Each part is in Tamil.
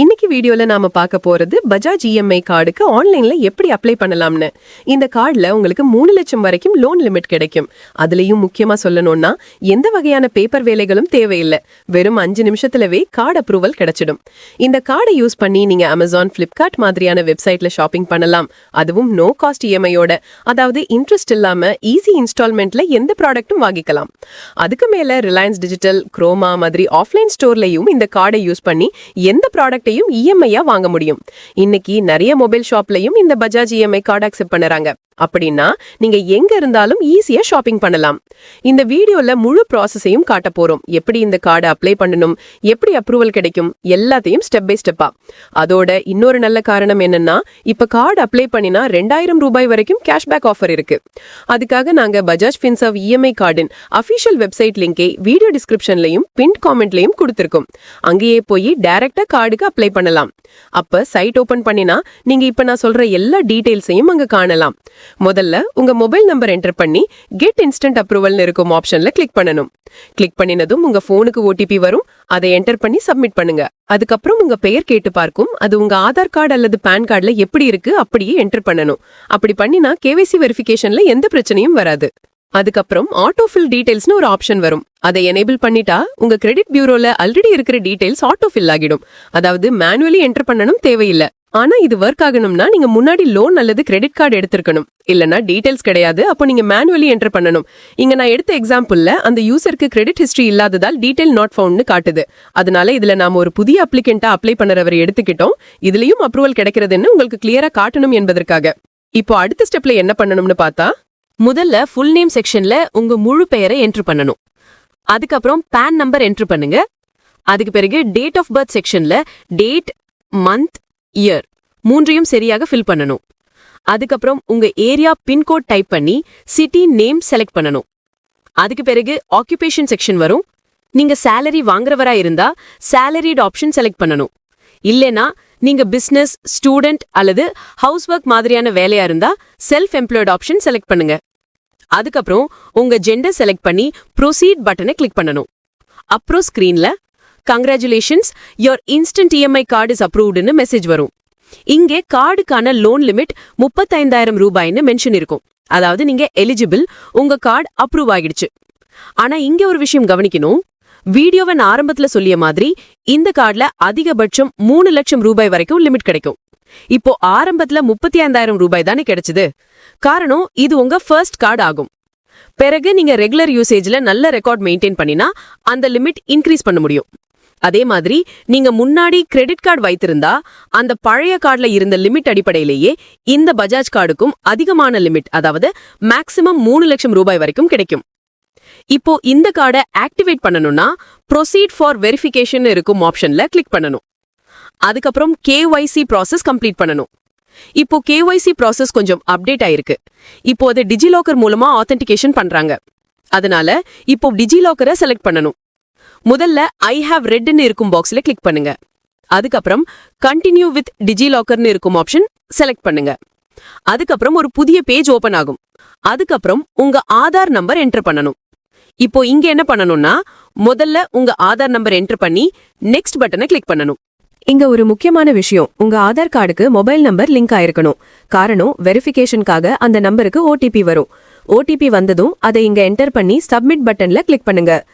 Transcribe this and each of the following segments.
இன்னைக்கு வீடியோல நாம பார்க்க போறது பஜாஜ் இஎம்ஐ கார்டுக்கு ஆன்லைன்ல எப்படி அப்ளை பண்ணலாம்னு. இந்த கார்டுல உங்களுக்கு மூணு லட்சம் வரைக்கும் லோன் லிமிட் கிடைக்கும். அதுலயும் முக்கியமா சொல்லணும்னா எந்த வகையான பேப்பர் வேலைகளும் தேவையில்லை. வெறும் அஞ்சு நிமிஷத்துலவே கார்டு அப்ரூவல் கிடைச்சிடும். இந்த கார்டை யூஸ் பண்ணி நீங்க அமேசான் பிளிப்கார்ட் மாதிரியான வெப்சைட்ல ஷாப்பிங் பண்ணலாம். அதுவும் நோ காஸ்ட் இஎம்ஐயோட அதாவது இன்ட்ரெஸ்ட் இல்லாம ஈஸி இன்ஸ்டால்மெண்ட்ல எந்த ப்ராடக்ட்டும் வாங்கிக்கலாம். அதுக்கு மேல ரிலையன்ஸ் டிஜிட்டல் குரோமா மாதிரி ஆஃப்லைன் ஸ்டோர்லயும் இந்த கார்டை யூஸ் பண்ணி எந்த ப்ராடக்ட்டையும் இஎம்ஐயா வாங்க முடியும். இன்னைக்கு நிறைய மொபைல் ஷாப்லயும் இந்த பஜாஜ் இஎம்ஐ கார்டு அக்செப்ட் பண்ணுறாங்க. அப்படின்னா நீங்க எங்க இருந்தாலும் ஈஸியா ஷாப்பிங் பண்ணலாம். இந்த வீடியோல முழு ப்ராசஸையும் காட்ட போறோம். எப்படி இந்த கார்டு அப்ளை பண்ணணும்? எப்படி அப்ரூவல் கிடைக்கும்? எல்லாத்தையும் ஸ்டெப் பை ஸ்டெப்பா அதோட இன்னொரு நல்ல காரணம் என்னன்னா இப்ப கார்டு அப்ளை பண்ணினா ரெண்டாயிரம் ரூபாய் வரைக்கும் கேஷ்பேக் ஆஃபர் இருக்கு. அதுக்காக நாங்க பஜாஜ் ஃபின்சர்வ் இஎம்ஐ கார்டின் அபிஷியல் வெப்சைட் லிங்கை வீடியோ டிஸ்கிரிப்ஷன்லயும் பின் காமெண்ட்லயும் கொடுத்திருக்கோம். அங்கேயே போய் டைரக்டா கார்டுக்கு அப்ளை பண்ணலாம். அப்ப சைட் ஓபன் பண்ணினா நீங்க இப்ப நான் சொல்ற எல்லா டீடைல்ஸையும் அங்க காணலாம். முதல்ல உங்க மொபைல் நம்பர் என்டர் பண்ணி கெட் இன்ஸ்டன்ட் அப்ரூவல்னு இருக்கும் ஆப்ஷன்ல கிளிக் பண்ணணும். கிளிக் பண்ணினதும் உங்க போனுக்கு ஓடிபி வரும். அதை என்டர் பண்ணி சப்மிட் பண்ணுங்க. அதுக்கப்புறம் உங்க பெயர் கேட்டு பார்க்கும். அது உங்க ஆதார் கார்டு அல்லது பேன் கார்டுல எப்படி இருக்கு அப்படியே என்டர் பண்ணணும். அப்படி பண்ணினா கேவைசி வெரிஃபிகேஷன்ல எந்த பிரச்சனையும் வராது. அதுக்கப்புறம் ஆட்டோஃபில் டீடைல்ஸ்னு ஒரு ஆப்ஷன் வரும். அதை எனேபிள் பண்ணிட்டா உங்க கிரெடிட் பியூரோல ஆல்ரெடி இருக்கிற டீடைல்ஸ் ஆட்டோ ஃபில் ஆகிடும். அதாவது மேனுவலி என்டர் பண்ணணும் தேவையில்லை. ஆனா இது ஒர்க் ஆகணும்னா நீங்க முன்னாடி லோன் அல்லது கிரெடிட் கார்டு எடுத்திருக்கணும். இல்லனா டீடைல்ஸ் கிடையாது. அப்போ நீங்க மேனுவலி என்டர் பண்ணணும். இங்க நான் எடுத்த எக்ஸாம்பிள்ல அந்த யூசருக்கு கிரெடிட் ஹிஸ்டரி இல்லாததால் டீடைல் நாட் ஃபவுண்ட்னு காட்டுது. அதனால இதுல நாம ஒரு புதிய அப்ளிகண்டா அப்ளை பண்ணுறவரை எடுத்துக்கிட்டோம். இதுலயும் அப்ரூவல் கிடைக்கிறதுன்னு உங்களுக்கு கிளியரா காட்டணும் என்பதற்காக. இப்போ அடுத்த ஸ்டெப்ல என்ன பண்ணணும்னு பார்த்தா முதல்ல ஃபுல் நேம் செக்ஷன்ல உங்க முழு பெயரை என்ட்ரு பண்ணணும். அதுக்கப்புறம் பேன் நம்பர் என்ட்ரு பண்ணுங்க. அதுக்கு பிறகு டேட் ஆஃப் பர்த் செக்ஷன்ல டேட் மந்த் இயர். மூன்றையும் சரியாக ஃபில் பண்ணணும். அதுக்கப்புறம் உங்க ஏரியா பின்கோட் டைப் பண்ணி சிட்டி நேம் செலக்ட் பண்ணணும். அதுக்கு பிறகு ஆக்குபேஷன் செக்ஷன் வரும். நீங்க சேலரி வாங்குறவரா இருந்தா சேலரிட் ஆப்ஷன் செலக்ட் பண்ணணும். இல்லைனா நீங்க பிசினஸ் ஸ்டூடெண்ட் அல்லது ஹவுஸ் ஒர்க் மாதிரியான வேலையா இருந்தா செல்ஃப் எம்ப்ளாய்டு ஆப்ஷன் செலக்ட் பண்ணுங்க. அதுக்கப்புறம் உங்க ஜெண்டர் செலக்ட் பண்ணி ப்ரொசீட் பட்டனை கிளிக் பண்ணணும். அப்புறம் ஸ்கிரீன்ல congratulations your instant EMI card is அப்ரூவ்டுன்னு message வரும். இங்கே கார்டுக்கான லோன் லிமிட் முப்பத்தைந்தாயிரம் ரூபாய்னு மென்ஷன் இருக்கும். அதாவது நீங்க எலிஜிபிள் உங்க கார்டு அப்ரூவ் ஆகிடுச்சு. ஆனா இங்க ஒரு விஷயம் கவனிக்கணும். வீடியோவை ஆரம்பத்துல சொல்லிய மாதிரி இந்த கார்டுல அதிகபட்சம் மூணு லட்சம் ரூபாய் வரைக்கும் லிமிட் கிடைக்கும். இப்போ ஆரம்பத்துல முப்பத்தி ஐந்தாயிரம் ரூபாய் தானே கிடைச்சது. காரணம் இது உங்க ஃபர்ஸ்ட் கார்டு ஆகும். பிறகு நீங்க ரெகுலர் யூசேஜ்ல நல்ல ரெக்கார்ட் மெயின்டைன் பண்ணினா அந்த லிமிட் இன்க்ரீஸ் பண்ண முடியும். அதே மாதிரி நீங்க முன்னாடி கிரெடிட் கார்டு வைத்திருந்தா அந்த பழைய கார்டுல இருந்த லிமிட் அடிப்படையிலேயே இந்த பஜாஜ் கார்டுக்கும் அதிகமான லிமிட் அதாவது மேக்சிமம் மூணு லட்சம் ரூபாய் வரைக்கும் கிடைக்கும். இப்போ இந்த கார்டை ஆக்டிவேட் பண்ணணும்னா ப்ரொசீட் ஃபார் வெரிஃபிகேஷன் இருக்கும் ஆப்ஷன்ல கிளிக் பண்ணணும். அதுக்கப்புறம் கேஒய்சி ப்ராசஸ் கம்ப்ளீட் பண்ணணும். இப்போ கேஒய்சி ப்ராசஸ் கொஞ்சம் அப்டேட் ஆயிருக்கு. இப்போ அதை டிஜிலாக்கர் மூலமா ஆத்தென்டிகேஷன் பண்றாங்க. அதனால இப்போ டிஜிலாக்கரை செலக்ட் பண்ணணும். முதல்ல ஐ ஹாவ் ரெட்னு இருக்கும் பாக்ஸ்ல கிளிக் பண்ணுங்க. அதுக்கப்புறம் கண்டினியூ வித் டிஜிலாக்கர்னு இருக்கும் ஆப்ஷன் செலக்ட் பண்ணுங்க. அதுக்கப்புறம் ஒரு புதிய பேஜ் ஓபன் ஆகும். அதுக்கப்புறம் உங்க ஆதார் நம்பர் என்டர் பண்ணணும். இப்போ இங்க என்ன பண்ணணும்னா முதல்ல உங்க ஆதார் நம்பர் என்டர் பண்ணி நெக்ஸ்ட் பட்டனை கிளிக் பண்ணணும். இங்க ஒரு முக்கியமான விஷயம் உங்க ஆதார் கார்டுக்கு மொபைல் நம்பர் லிங்க் ஆயிருக்கணும். காரணம் வெரிஃபிகேஷனுக்காக அந்த நம்பருக்கு ஓடிபி வரும். ஓடிபி வந்ததும் அதை இங்க என்டர் பண்ணி சப்மிட் பட்டன்ல கிளிக் பண்ணுங்க.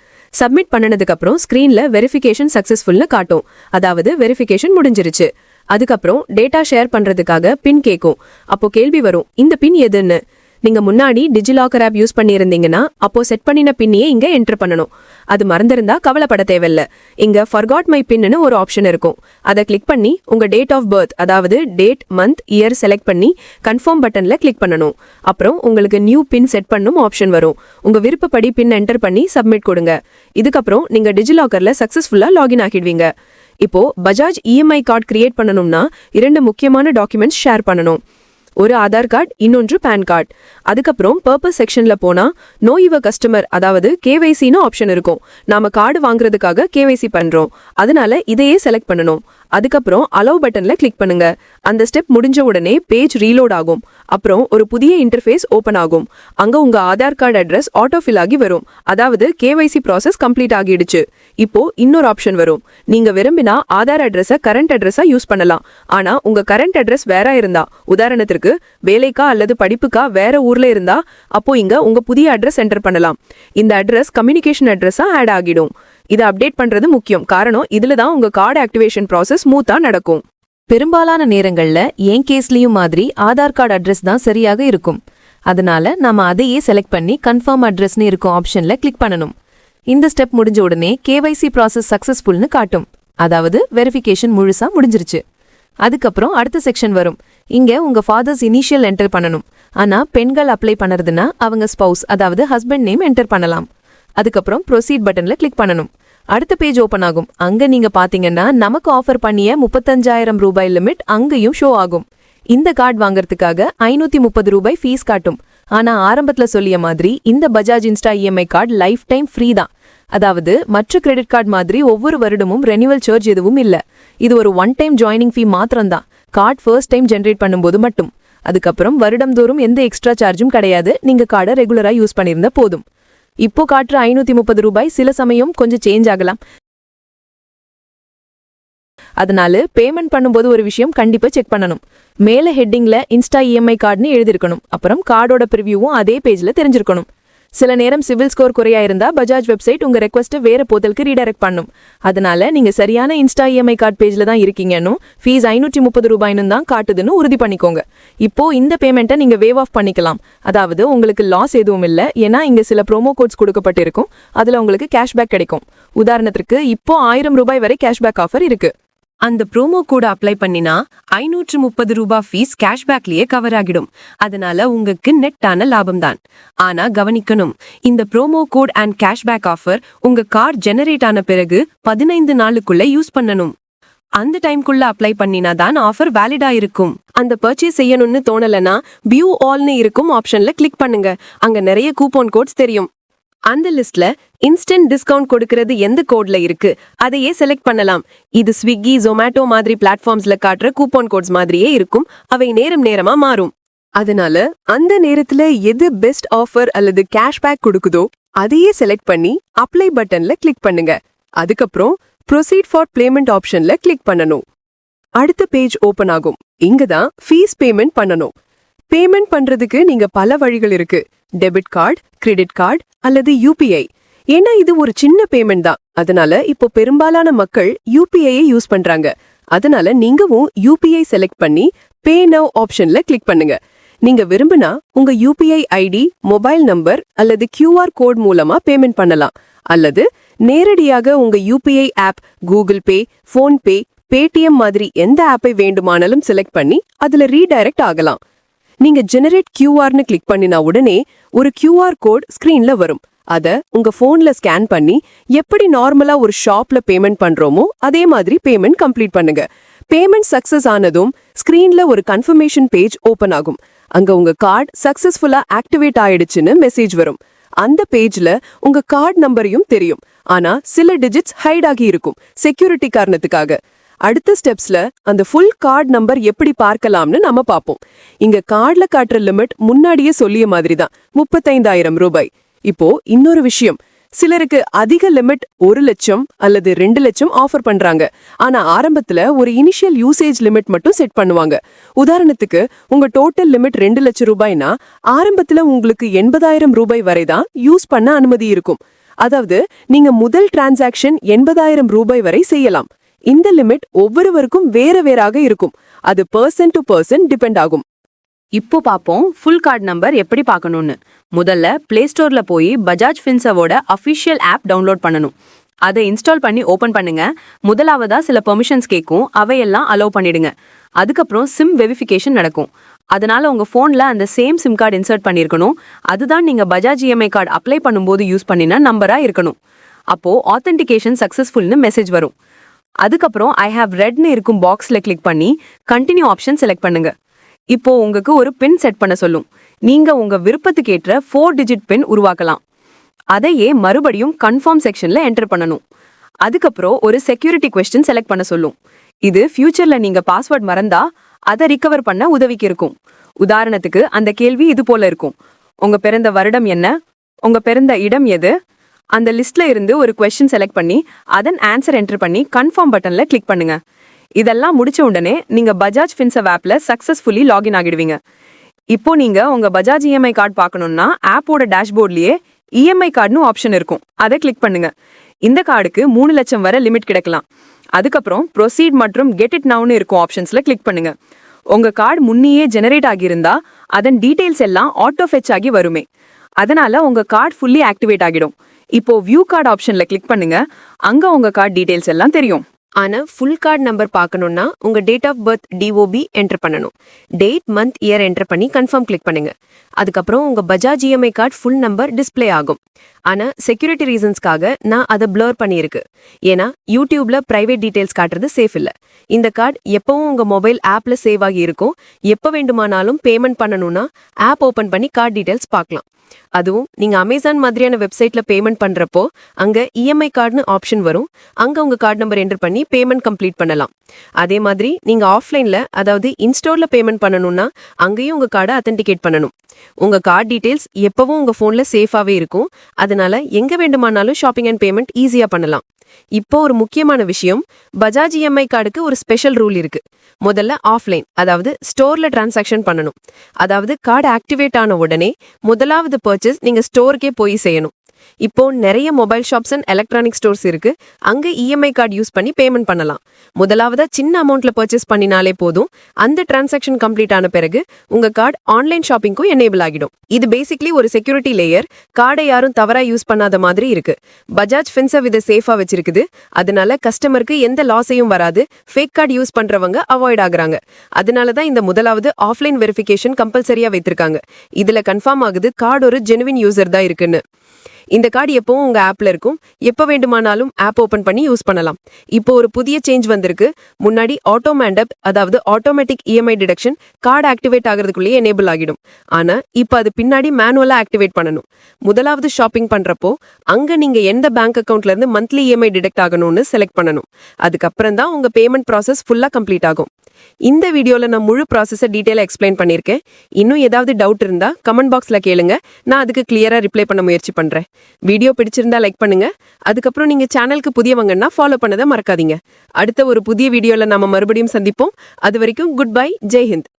சப்மிட் பண்ணனதுக்கு அப்புறம் ஸ்கிரீன்ல வெரிஃபிகேஷன் சக்சஸ்ஃபுல்னு காட்டும். அதாவது வெரிஃபிகேஷன் முடிஞ்சிருச்சு. அதுக்கப்புறம் டேட்டா ஷேர் பண்றதுக்காக பின் கேட்கும் அப்போ கேள்வி வரும் இந்த பின் எதுன்னு? நீங்க முன்னாடி டிஜிலாக்கர் ஆப் யூஸ் பண்ணியிருந்தீங்கன்னா அப்போ செட் பண்ணின பின்னையே இங்க என்டர் பண்ணணும். அது மறந்திருந்தா கவலைப்பட தேவையில்ல. இங்க ஃபர்காட் மை பின்னு ஒரு ஆப்ஷன் இருக்கும். அதை கிளிக் பண்ணி உங்க டேட் ஆஃப் பர்த் அதாவது டேட் மந்த் இயர் செலக்ட் பண்ணி கன்ஃபார்ம் பட்டன்ல கிளிக் பண்ணணும். அப்புறம் உங்களுக்கு நியூ பின் செட் பண்ணும் ஆப்ஷன் வரும். உங்க விருப்பப்படி பின் என்டர் பண்ணி சப்மிட் கொடுங்க. இதுக்கப்புறம் நீங்க டிஜிலாக்கர்ல சக்சஸ்ஃபுல்லா லாகின் ஆகிடுவீங்க. இப்போ பஜாஜ் இஎம்ஐ கார்டு கிரியேட் பண்ணணும்னா இரண்டு முக்கியமான டாக்குமெண்ட்ஸ் ஷேர் பண்ணணும். ஒரு ஆதார் கார்டு இன்னொன்று பேன் கார்டு அதுக்கப்புறம் பர்பஸ் செக்ஷன்ல போனா நோ இவ கஸ்டமர் அதாவது கேவைசின்னு ஆப்ஷன் இருக்கும். நாம கார்டு வாங்குறதுக்காக கேவைசி பண்றோம். அதனால இதையே செலக்ட் பண்ணணும். அதுக்கப்புறம் அலோவ் பட்டன்ல கிளிக் பண்ணுங்க. அந்த ஸ்டெப் முடிஞ்ச உடனே பேஜ் ரீலோட் ஆகும். அப்புறம் ஒரு புதிய இன்டர்ஃபேஸ் ஓபன் ஆகும். அங்க உங்க Aadhaar card address auto fill ஆகி வரும். அதாவது கேவைசி ப்ராசஸ் கம்ப்ளீட் ஆகிடுச்சு. இப்போ இன்னொரு ஆப்ஷன் வரும். நீங்க விரும்பினா ஆதார் அட்ரஸை கரண்ட் அட்ரஸா யூஸ் பண்ணலாம். ஆனா உங்க கரண்ட் அட்ரஸ் வேற இருந்தா உதாரணத்திற்கு வேலைக்கா அல்லது படிப்புக்கா வேற ஊர்ல இருந்தா அப்போ இங்க உங்க புதிய அட்ரஸ் என்டர் பண்ணலாம். இந்த அட்ரஸ் கம்யூனிகேஷன் அட்ரஸா ஆட் ஆகிடும். இதை அப்டேட் பண்றது முக்கியம். காரணம் இதுல தான் உங்க கார்டு ஆக்டிவேஷன் ப்ராசஸ் ஸ்மூத்தா நடக்கும். பெரும்பாலான நேரங்கள்ல என் கேஸ்லயும் மாதிரி ஆதார் கார்டு அட்ரஸ் தான் சரியாக இருக்கும். அதனால நாம அதையே செலக்ட் பண்ணி கன்ஃபார்ம் அட்ரஸ்னு இருக்கும் ஆப்ஷன்ல கிளிக் பண்ணணும். இந்த ஸ்டெப் முடிஞ்ச உடனே கேவைசி ப்ராசஸ் சக்சஸ்ஃபுல்னு காட்டும். அதாவது வெரிஃபிகேஷன் முழுசா முடிஞ்சிருச்சு. அதுக்கப்புறம் அடுத்த செக்ஷன் வரும். இங்க உங்க ஃபாதர்ஸ் இனிஷியல் என்டர் பண்ணணும். ஆனா பெண்கள் அப்ளை பண்ணறதுனா அவங்க ஸ்பௌஸ் அதாவது ஹஸ்பண்ட் நேம் என்டர் பண்ணலாம். அதுக்கப்புறம் ப்ரொசீட் பட்டன்ல கிளிக் பண்ணணும். அடுத்த பேஜ் ஓபன் ஆகும். அங்க நீங்க பாத்தீங்கன்னா நமக்கு ஆஃபர் பண்ணிய முப்பத்தஞ்சாயிரம் ரூபாய் லிமிட் அங்கேயும் ஷோ ஆகும். இந்த கார்டு வாங்குறதுக்காக ஐநூத்தி முப்பது ரூபாய் ஃபீஸ் காட்டும். ஆனா ஆரம்பத்துல சொல்லிய மாதிரி இந்த Bajaj insta EMI card life time free தான். அதாவது மற்ற கிரெடிட் கார்டு மாதிரி ஒவ்வொரு வருடமும் ரெனிவல் சார்ஜ் எதுவும் இல்ல. இது ஒரு ஒன் டைம் ஜாயினிங் ஃபீ மாத்திரம்தான். கார்டு ஃபர்ஸ்ட் டைம் ஜென்ரேட் பண்ணும்போது மட்டும். அதுக்கப்புறம் வருடம்தோறும் எந்த எக்ஸ்ட்ரா சார்ஜும் கிடையாது. நீங்க கார்டை ரெகுலரா யூஸ் பண்ணியிருந்தா போதும். இப்போ காட்டுற ஐநூத்தி முப்பது ரூபாய். சில சமயம் கொஞ்சம் சேஞ்ச் ஆகலாம். அதனால பேமெண்ட் பண்ணும்போது ஒரு விஷயம் கண்டிப்பா செக் பண்ணணும். மேல ஹெட்டிங்ல இன்ஸ்டா இஎம்ஐ கார்டுன்னு எழுதிருக்கணும் அப்புறம் கார்டோட ப்ரிவியூவும் அதே பேஜ்ல தெரிஞ்சிருக்கணும். சில நேரம் சிவில் ஸ்கோர் குறையா இருந்தா பஜாஜ் வெப்சைட் உங்க ரெக்வஸ்ட்டை வேற போர்ட்டலுக்கு ரீடைரக்ட் பண்ணும். அதனால நீங்க சரியான இன்ஸ்டா இஎம்ஐ கார்டு பேஜ்ல தான் இருக்கீங்கன்னு ஃபீஸ் ஐநூற்றி முப்பது ரூபாய்னு தான் காட்டுதுன்னு உறுதி பண்ணிக்கோங்க. இப்போ இந்த பேமெண்ட்டை நீங்க வேவ் ஆஃப் பண்ணிக்கலாம். அதாவது உங்களுக்கு லாஸ் எதுவும் இல்லை ஏன்னா இங்க சில ப்ரோமோ கோட்ஸ் கொடுக்கப்பட்டிருக்கும். அதுல உங்களுக்கு கேஷ்பேக் கிடைக்கும். உதாரணத்திற்கு இப்போ ஆயிரம் ரூபாய் வரை கேஷ்பேக் ஆஃபர் இருக்கு. அந்த ப்ரோமோ கோட அப்ளை பண்ணினா ஐநூற்று முப்பது ரூபாய் ஃபீஸ் கேஷ்பேக்லயே கவர் ஆகிடும். அதனால உங்களுக்கு நெட்டான லாபம் தான் ஆனா கவனிக்கணும் இந்த promo code and cashback offer உங்க கார்டு ஜெனரேட் ஆன பிறகு பதினைந்து நாளுக்குள்ள யூஸ் பண்ணணும். அந்த டைம்குள்ள அப்ளை பண்ணினா தான் ஆஃபர் வேலிடா இருக்கும் அந்த பர்ச்சேஸ் செய்யணும்னு தோணலனா பியூ ஆல்னு இருக்கும் ஆப்ஷன்ல கிளிக் பண்ணுங்க. அங்க நிறைய கூப்பன் கோட்ஸ் தெரியும். அந்த லிஸ்ட்ல இன்ஸ்டன்ட் டிஸ்கவுண்ட் கொடுக்கறது எந்த கோட்ல இருக்கு? அதையே செலக்ட் பண்ணலாம். இது ஸ்விக்கி ஜொமேட்டோ மாதிரி பிளாட்ஃபார்ம்ஸ்ல காட்டுற கூப்பன் கோட்ஸ் மாதிரியே இருக்கும். அவை நேரம் நேரமா மாறும். அதனால அந்த நேரத்துல எது பெஸ்ட் ஆஃபர் அல்லது கேஷ்பேக் கொடுக்குதோ அதையே செலக்ட் பண்ணி அப்ளை பட்டன்ல கிளிக் பண்ணுங்க. அதுக்கப்புறம் ப்ரொசீட் ஃபார் பேமெண்ட் ஆப்ஷன்ல கிளிக் பண்ணணும். அடுத்த பேஜ் ஓபன் ஆகும். இங்க தான் ஃபீஸ் பேமெண்ட் பண்ணணும். பேமெண்ட் பண்றதுக்கு நீங்க பல வழிகள் இருக்கு. டெபிட் கார்டு கிரெடிட் கார்டு அல்லது யூபிஐ. ஏன்னா இது ஒரு சின்ன பேமெண்ட் தான். அதனால இப்போ பெரும்பாலான மக்கள் யூபிஐயை யூஸ் பண்றாங்க. அதனால நீங்கவும் யூபிஐ செலக்ட் பண்ணி பே நவ் ஆப்ஷன்ல கிளிக் பண்ணுங்க. நீங்க விரும்பினா உங்க யூபிஐ ஐடி மொபைல் நம்பர் அல்லது கியூஆர் கோட் மூலமா பேமெண்ட் பண்ணலாம். அல்லது நேரடியாக உங்க UPI app Google Pay PhonePe Paytm மாதிரி எந்த ஆப்பை வேண்டுமானாலும் செலக்ட் பண்ணி அதுல ரீடைரக்ட் ஆகலாம். நீங்க ஜெனரேட் கியூஆர்னு கிளிக் பண்ணினா உடனே ஒரு கியூஆர் கோட் ஸ்கிரீன்ல வரும். அத உங்க போன்ல ஸ்கேன் பண்ணி எப்படி நார்மலா ஒரு ஷாப்ல பேமெண்ட் பண்றோமோ அதே மாதிரி பேமெண்ட் கம்ப்ளீட் பண்ணுங்க. பேமெண்ட் சக்சஸ் ஆனதும் ஸ்கிரீன்ல ஒரு கன்ஃபர்மேஷன் பேஜ் ஓபன் ஆகும். அங்க உங்க கார்டு சக்சஸ்ஃபுல்லா ஆக்டிவேட் ஆயிடுச்சுன்னு மெசேஜ் வரும். அந்த பேஜ்ல உங்க கார்டு நம்பரையும் தெரியும். ஆனா சில டிஜிட்ஸ் ஹைட் ஆகி இருக்கும். செக்யூரிட்டி காரணத்துக்காக. அடுத்த ஸ்டெப்ஸ்ல அந்த ஃபுல் கார்டு நம்பர் எப்படி பார்க்கலாம்னு நம்ம பார்ப்போம். இங்க கார்டுல காட்டுற லிமிட் முன்னாடியே சொல்லிய மாதிரி தான் முப்பத்தைந்தாயிரம் ரூபாய். இப்போ இன்னொரு விஷயம். சிலருக்கு அதிக லிமிட் ஒரு லட்சம் அல்லது ரெண்டு லட்சம் ஆஃபர் பண்றாங்க. ஆனா ஆரம்பத்துல ஒரு இனிஷியல் யூசேஜ் லிமிட் மட்டும் செட் பண்ணுவாங்க. உதாரணத்துக்கு உங்க டோட்டல் லிமிட் ரெண்டு லட்சம் ரூபாய்னா ஆரம்பத்துல உங்களுக்கு எண்பதாயிரம் ரூபாய் வரை தான் யூஸ் பண்ண அனுமதி இருக்கும். அதாவது நீங்க முதல் டிரான்சாக்ஷன் எண்பதாயிரம் ரூபாய் வரை செய்யலாம். இந்த லிமிட் ஒவ்வொருவருக்கும் வேற வேறாக இருக்கும். அது பர்சன் டு பர்சன் டிபெண்ட் ஆகும். இப்போ பார்ப்போம் ஃபுல் கார்டு நம்பர் எப்படி பார்க்கணும்னு. முதல்ல பிளே ஸ்டோர்ல போய் பஜாஜ் ஃபின்சவோட அஃபிஷியல் ஆப் டவுன்லோட் பண்ணணும். அதை இன்ஸ்டால் பண்ணி ஓபன் பண்ணுங்க. முதலாவதா சில பெர்மிஷன்ஸ் கேட்கும் அவையெல்லாம் அலோவ் பண்ணிடுங்க. அதுக்கப்புறம் சிம் வெரிஃபிகேஷன் நடக்கும். அதனால உங்க போன்ல அந்த சேம் சிம் கார்டு இன்சர்ட் பண்ணியிருக்கணும். அதுதான் நீங்க பஜாஜ் இஎம்ஐ கார்டு அப்ளை பண்ணும்போது யூஸ் பண்ணின நம்பரா இருக்கணும். அப்போ ஆத்தென்டிகேஷன் சக்சஸ்ஃபுல்னு மெசேஜ் வரும். அதுக்கப்புறம் ஐ ஹாவ் ரெட்னு இருக்கும் பாக்ஸில் கிளிக் பண்ணி கண்டினியூ ஆப்ஷன் செலக்ட் பண்ணுங்க. இப்போ உங்களுக்கு ஒரு பின் செட் பண்ண சொல்லும். நீங்க உங்க விருப்பத்துக்கு ஏற்ற ஃபோர் டிஜிட் பின் உருவாக்கலாம். அதையே மறுபடியும் கன்ஃபார்ம் செக்ஷன்ல என்டர் பண்ணணும். அதுக்கப்புறம் ஒரு செக்யூரிட்டி கொஸ்டின் செலக்ட் பண்ண சொல்லும். இது ஃபியூச்சர்ல நீங்க பாஸ்வேர்ட் மறந்தா அதை ரிகவர் பண்ண உதவிக்கு இருக்கும். உதாரணத்துக்கு அந்த கேள்வி இது போல இருக்கும். உங்க பிறந்த வருடம் என்ன? உங்க பிறந்த இடம் எது? அந்த லிஸ்ட்ல இருந்து ஒரு கொஸ்டின் செலக்ட் பண்ணி அதன் ஆன்சர் என்டர் பண்ணி கன்ஃபார்ம் பட்டன்ல கிளிக் பண்ணுங்க. இதெல்லாம் முடிச்ச உடனே நீங்க பஜாஜ் ஃபின்சவ் ஆப்ல சக்சஸ்ஃபுல்லி லாகின் ஆகிடுவீங்க. இப்போ நீங்க உங்க பஜாஜ் இஎம்ஐ கார்டு பார்க்கணும்னா ஆப்போட டேஷ்போர்ட்லயே இஎம்ஐ கார்டுன்னு ஆப்ஷன் இருக்கும். அதை கிளிக் பண்ணுங்க. இந்த கார்டுக்கு மூணு லட்சம் வரை லிமிட் கிடைக்கலாம். அதுக்கப்புறம் ப்ரொசீட் மற்றும் கெட் இட் நவுன்னு இருக்கும் ஆப்ஷன்ஸ்ல கிளிக் பண்ணுங்க. உங்க கார்டு முன்னையே ஜெனரேட் ஆகியிருந்தா அதன் டீடைல்ஸ் எல்லாம் ஆட்டோ ஃபெச் ஆகி வருமே. அதனால உங்க கார்டு ஃபுல்லி ஆக்டிவேட் ஆகிடும். இப்போ வியூ கார்டு ஆப்ஷன்ல கிளிக் பண்ணுங்க. அங்க உங்க கார்டு டீடைல்ஸ் எல்லாம் தெரியும். ஆனா ஃபுல் கார்டு நம்பர் பார்க்கணும்னா உங்க date of birth DOB enter பண்ணணும். டேட் மந்த் இயர் என்டர் பண்ணி கன்ஃபார்ம் கிளிக் பண்ணுங்க. அதுக்கப்புறம் உங்க Bajaj EMI card full number display ஆகும். ஆனா செக்யூரிட்டி ரீசன்ஸ்க்காக நான் அதை ப்ளர் பண்ணியிருக்கு. ஏன்னா யூடியூப்ல பிரைவேட் டீடைல்ஸ் காட்டுறது சேஃப் இல்ல. இந்த கார்டு எப்பவும் உங்க மொபைல் ஆப்ல சேவ் ஆகி இருக்கும். எப்போ வேண்டுமானாலும் பேமெண்ட் பண்ணணும்னா ஆப் ஓபன் பண்ணி கார்டு டீடைல்ஸ் பார்க்கலாம். அதுவும் நீங்க அமேசான் மாதிரியான வெப்சைட்ல பேமெண்ட் பண்றப்போ அங்க இஎம்ஐ கார்டுன்னு ஆப்ஷன் வரும். அங்க உங்க கார்டு நம்பர் என்டர் பண்ணி பேமெண்ட் கம்ப்ளீட் பண்ணலாம். அதே மாதிரி நீங்க ஆஃப்லைன்ல அதாவது இன்ஸ்டோர்ல பேமெண்ட் பண்ணணும்னா அங்கேயும் உங்க கார்டை அத்தன்டிகேட் பண்ணணும். உங்க கார்டு டீடைல்ஸ் எப்பவும் உங்க போன்ல சேஃபாவே இருக்கும். அதனால எங்க வேண்டுமானாலும் ஷாப்பிங் அண்ட் பேமெண்ட் ஈஸியா பண்ணலாம். இப்போ ஒரு முக்கியமான விஷயம் பஜாஜ் இஎம்ஐ கார்டுக்கு ஒரு ஸ்பெஷல் ரூல் இருக்கு. முதல்ல ஆஃப்லைன் அதாவது ஸ்டோர்ல டிரான்சாக்ஷன் பண்ணணும். அதாவது கார்டு ஆக்டிவேட் ஆன உடனே முதலாவது பர்ச்சேஸ் நீங்க ஸ்டோருக்கே போய் செய்யணும். இப்போ நிறைய mobile shops and electronic stores இருக்கு. அங்க இஎம்ஐ கார்டு யூஸ் பண்ணி பேமெண்ட் பண்ணலாம். முதலாவதா சின்ன அமௌண்ட்ல பர்ச்சேஸ் பண்ணினாலே போதும். அந்த டிரான்சாக்ஷன் கம்ப்ளீட் ஆன பிறகு உங்க கார்டு ஆன்லைன் ஷாப்பிங்க்கும் எனேபிள் ஆகிடும். இது பேசிக்லி ஒரு செக்யூரிட்டி லேயர் கார்டை யாரும் தவறா யூஸ் பண்ணாத மாதிரி இருக்கு. பஜாஜ் ஃபின்சவ் இதை சேஃபா வச்சிருக்குது. அதனால கஸ்டமருக்கு எந்த லாஸையும் வராது. ஃபேக் கார்டு யூஸ் பண்றவங்க அவாய்ட் ஆகுறாங்க. அதனால தான் இந்த முதலாவது ஆஃப்லைன் வெரிஃபிகேஷன் கம்பல்சரியா வைத்திருக்காங்க. இதுல கன்ஃபார்ம் ஆகுது கார்டு ஒரு ஜெனுவின் யூசர் தான் இருக்குன்னு. இந்த கார்டு எப்பவும் உங்க ஆப்ல இருக்கும். எப்ப வேண்டுமானாலும் ஆப் ஓபன் பண்ணி யூஸ் பண்ணலாம். இப்போ ஒரு புதிய சேஞ்ச் வந்திருக்கு. முன்னாடி ஆட்டோ மேண்டப் அதாவது automatic EMI deduction card activate ஆகிறதுக்குள்ளேயே enable ஆகிடும். ஆனா இப்போ அது பின்னாடி மேனுவலா ஆக்டிவேட் பண்ணணும். முதலாவது ஷாப்பிங் பண்றப்போ அங்க நீங்க எந்த பேங்க் அக்கௌண்ட்ல இருந்து மந்த்லி இஎம்ஐ டிடெக்ட் ஆகணும்னு செலக்ட் பண்ணணும். அதுக்கப்புறம் தான் உங்க பேமெண்ட் ப்ராசஸ் ஃபுல்லா கம்ப்ளீட் ஆகும். இந்த வீடியோல நான் முழு ப்ராசஸை டீட்டெயிலாக எக்ஸ்பிளைன் பண்ணியிருக்கேன். இன்னும் ஏதாவது டவுட் இருந்தா கமெண்ட் பாக்ஸ்ல கேளுங்க. நான் அதுக்கு கிளியரா ரிப்ளை பண்ண முயற்சி பண்றேன். வீடியோ பிடிச்சிருந்தா லைக் பண்ணுங்க. அதுக்கப்புறம் நீங்க சேனலுக்கு புதியவங்கன்னா ஃபாலோ பண்ணதை மறக்காதீங்க. அடுத்த ஒரு புதிய வீடியோல நாம மறுபடியும் சந்திப்போம். அது வரைக்கும் குட் பை ஜெய்ஹிந்த்